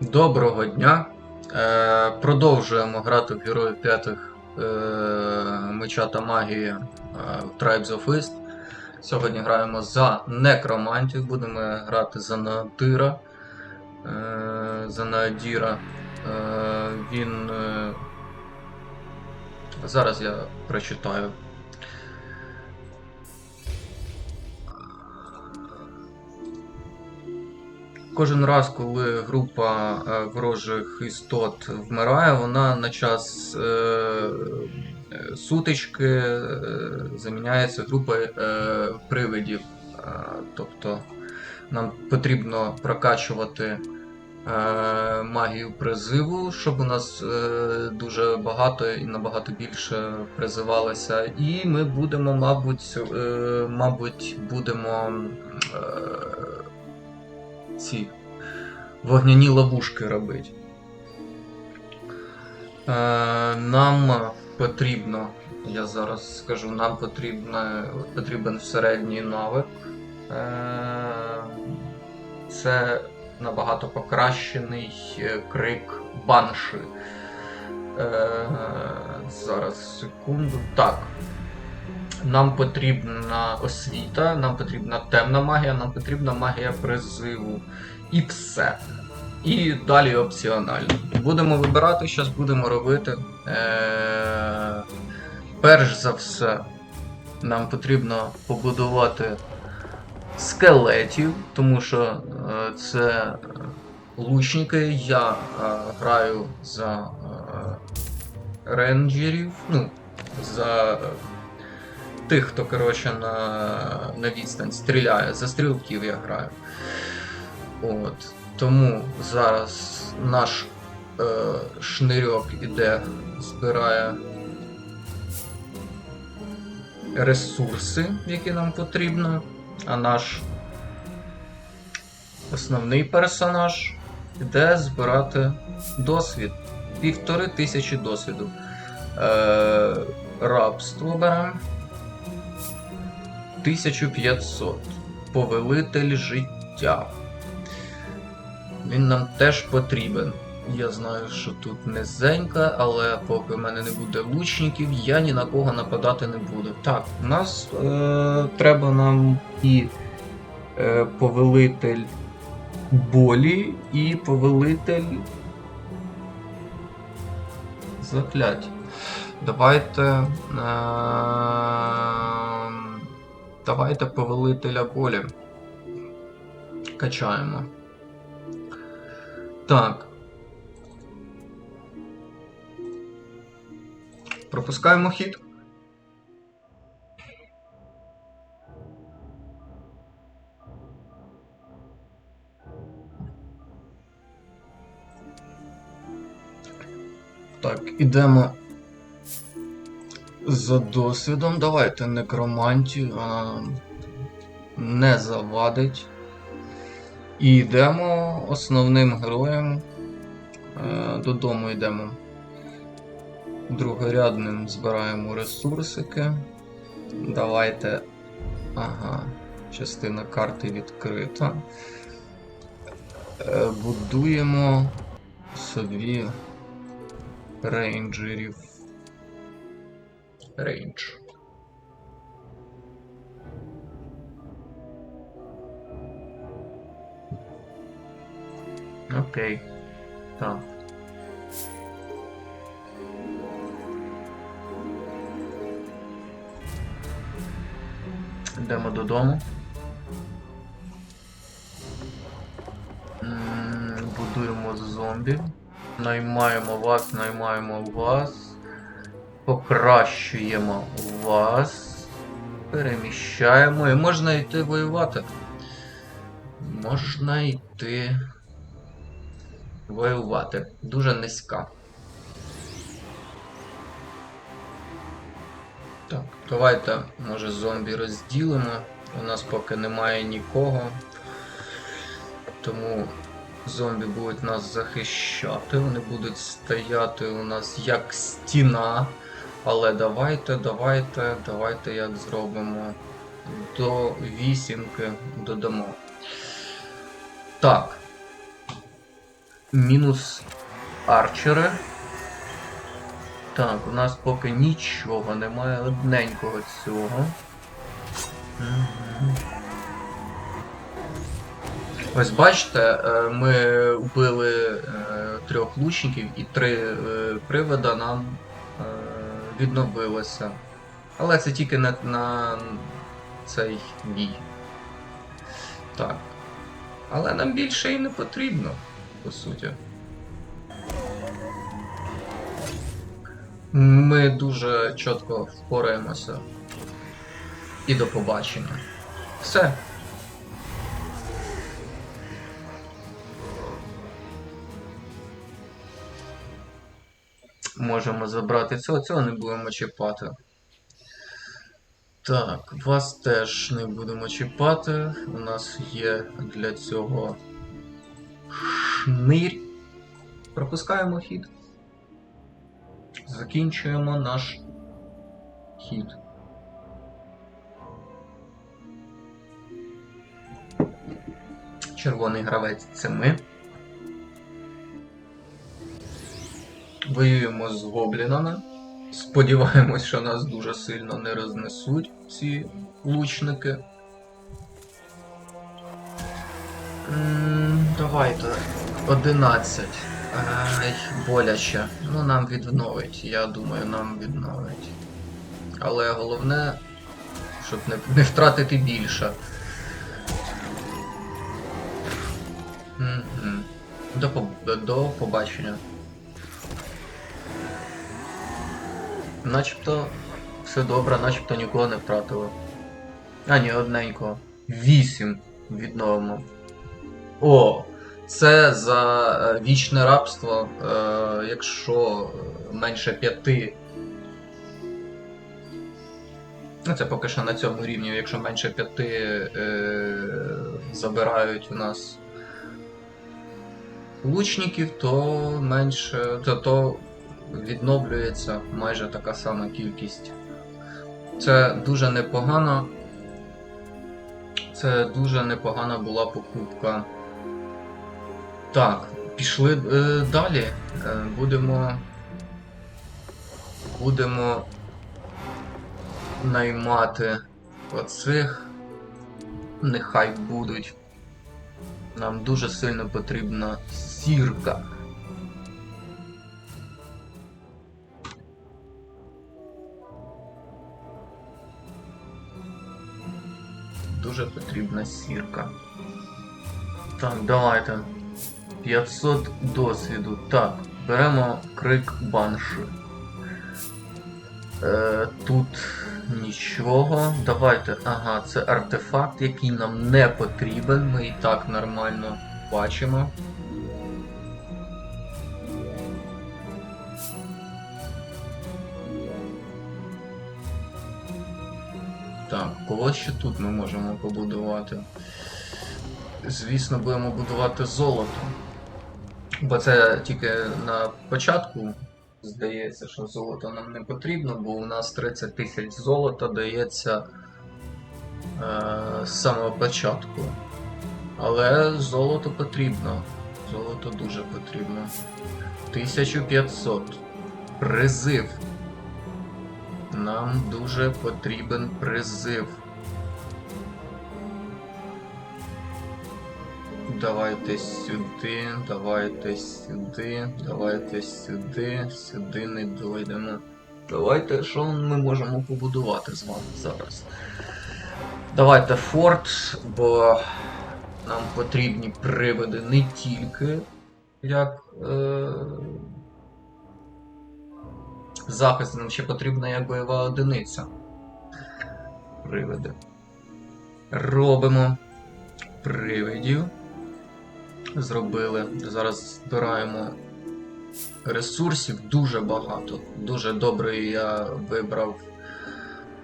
Доброго дня. Е, продовжуємо грати в Героїв п'ятих е, меча та магії е, Tribes of East. Сьогодні граємо за некромантів, будемо грати за Наадира. Е, за Наадіра. Е, він. Е, зараз я прочитаю. Кожен раз, коли група е, ворожих істот вмирає, вона на час е, сутички е, заміняється групою привидів. Тобто нам потрібно прокачувати магію призиву, щоб у нас дуже багато і набагато більше призивалося. І ми будемо, мабуть, мабуть, будемо. Ці вогняні ловушки робити. Е, нам потрібно, я зараз скажу, нам потрібно, потрібен середній навик. Е, це набагато покращений е, крик банши. Зараз секунду. Так. Нам потрібна освіта, нам потрібна темна магія, нам потрібна магія призиву. І все. І далі опціонально. Будемо вибирати, зараз будемо робити. Е- перш за все, нам потрібно побудувати скелетів, тому що е, це лучники. Я е, граю за е, рейнджерів. Ну, за тих, хто коротше, на, на відстань стріляє. За стрілків я граю. От. Тому зараз наш е, шнирьок іде, збирає ресурси, які нам потрібно, а наш основний персонаж іде збирати досвід. Півтори тисячі досвіду. Е, рабство беремо. 1500. Повелитель життя. Він нам теж потрібен. Я знаю, що тут низенька, але поки в мене не буде лучників, я ні на кого нападати не буду. Так, у нас е, треба нам і е, повелитель болі, і повелитель заклять. Давайте. Е, Давайте повелителя болі. Качаємо. Так. Пропускаємо хід. Так, ідемо за досвідом. Давайте некромантію. Вона не завадить. І йдемо основним героєм. Е, додому йдемо. Другорядним збираємо ресурсики. Давайте. Ага, частина карти відкрита. Е, будуємо собі рейнджерів. Рейндж. Окей. Так. Йдемо додому. Будуємо зомбі. Наймаємо вас, наймаємо вас. Покращуємо вас. Переміщаємо і можна йти воювати. Можна йти воювати. Дуже низька. Так, давайте, може, зомбі розділимо. У нас поки немає нікого. Тому зомбі будуть нас захищати. Вони будуть стояти у нас як стіна. Але давайте, давайте, давайте як зробимо. До вісімки додамо. Так. мінус арчери. Так, у нас поки нічого немає одненького цього. Ось бачите, е, ми вбили е, трьох лучників і три е, привода нам відновилося. Але це тільки на, на цей бій. Так. Але нам більше і не потрібно, по суті. Ми дуже чітко впораємося. І до побачення. Все. Можемо забрати цього, цього не будемо чіпати. Так, вас теж не будемо чіпати. У нас є для цього шнирь. Пропускаємо хід. Закінчуємо наш хід. Червоний гравець це ми. Воюємо з гоблінами. Сподіваємось, що нас дуже сильно не рознесуть ці лучники. Давайте 11. Ай, боляче. Ну нам відновить, я думаю, нам відновить. Але головне, щоб не, не втратити більше. Мгм. До, до побачення. Начебто все добре, начебто нікого не втратили. А, ні, одненького. Вісім відновимо. О! Це за е, вічне рабство, е, якщо е, менше п'яти. Ну, це поки що на цьому рівні, якщо менше п'яти е, забирають у нас лучників, то менше. то, то відновлюється майже така сама кількість. Це дуже непогано. Це дуже непогана була покупка. Так, пішли е, далі. Е, будемо. Будемо наймати оцих. Нехай будуть. Нам дуже сильно потрібна сірка. Дуже потрібна сірка. Так, давайте. 500 досвіду. Так, беремо крик банши. Е, тут нічого. Давайте. Ага, це артефакт, який нам не потрібен. Ми і так нормально бачимо. Кого ще тут ми можемо побудувати? Звісно, будемо будувати золото. Бо це тільки на початку здається, що золото нам не потрібно, бо у нас 30 тисяч золота дається е, з самого початку. Але золото потрібно. Золото дуже потрібно. 1500. Призив. Нам дуже потрібен призив. Давайте сюди, давайте сюди, давайте сюди, сюди не дойдемо. Давайте, що ми можемо побудувати з вами зараз? Давайте форт, бо нам потрібні приводи не тільки як е- захист, нам ще потрібна як бойова одиниця. Приводи. Робимо привидів. Зробили. Зараз збираємо ресурсів дуже багато. Дуже добрий я вибрав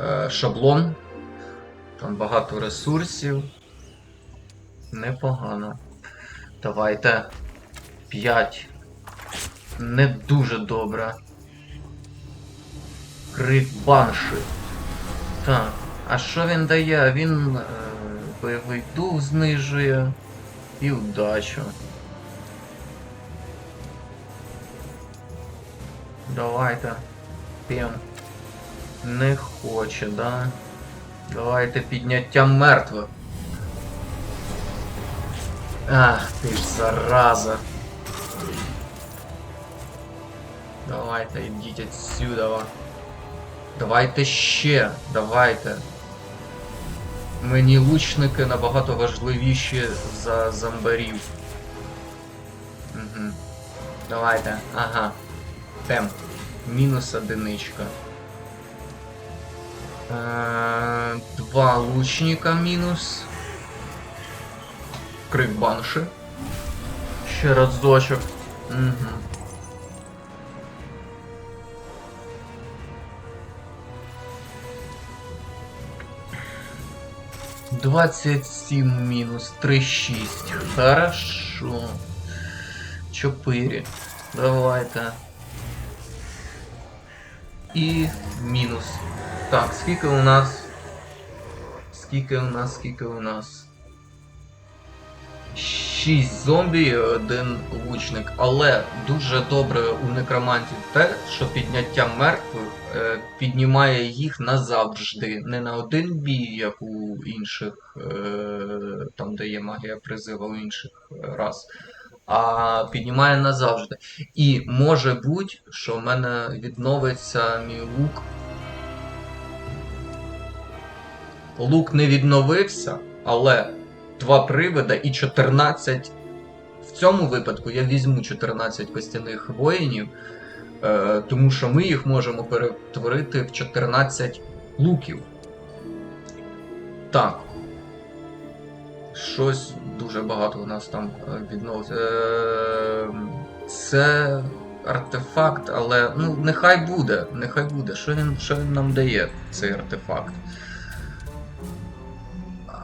е, шаблон. Там багато ресурсів. Непогано. Давайте 5. Не дуже добре. Крик банши. Так. А що він дає? Він е, бойовий дух знижує і удачу. Давайте. П'єм. Не хоче, да? Давайте підняття мертвих. Ах, ти ж зараза. Давайте, йдіть отсюда. Давайте ще, давайте. Мені лучники набагато важливіші за зомбарів. Угу. Давайте, ага. Тем. Мінус одиничка. Е, Два лучника мінус. Крик банши. Ще разочок. Угу. Двадцять сім мінус три шість. Хорошо. Чотири. Давайте. І мінус. Так, скільки у нас? Скільки у нас, скільки у нас? 6 зомбі і один лучник. Але дуже добре у некромантів те, що підняття мертвих е, піднімає їх назавжди. Не на один бій, як у інших, е, там де є магія призиву у інших е, раз. А піднімає назавжди. І може бути, що в мене відновиться мій лук. Лук не відновився, але два привида і 14. В цьому випадку я візьму 14 костяних воїнів, е, тому що ми їх можемо перетворити в 14 луків. Так. Щось дуже багато у нас там е, відновиться. Е, це артефакт, але ну, нехай буде. Нехай буде. Що він, що він нам дає, цей артефакт?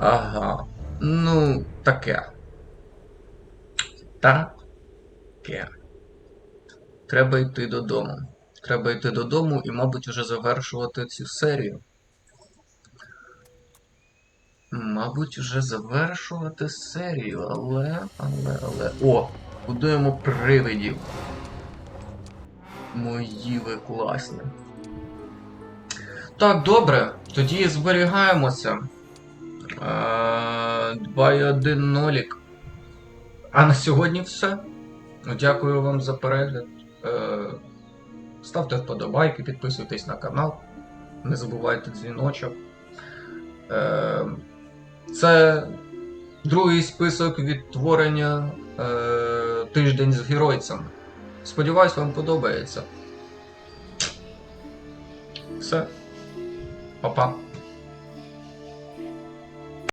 Ага. Ну, таке. Таке. Треба йти додому. Треба йти додому і, мабуть, вже завершувати цю серію. Мабуть, вже завершувати серію, але, але, але. О! Будуємо привидів. Мої ви класні. Так, добре. Тоді зберігаємося. 2-1 нолік. А на сьогодні все. Ну, Дякую вам за перегляд. Е, Ставте вподобайки, підписуйтесь на канал. Не забувайте дзвіночок. Е, Це другий список відтворення е, тиждень з геройцем. Сподіваюсь, вам подобається. Все. Па-па.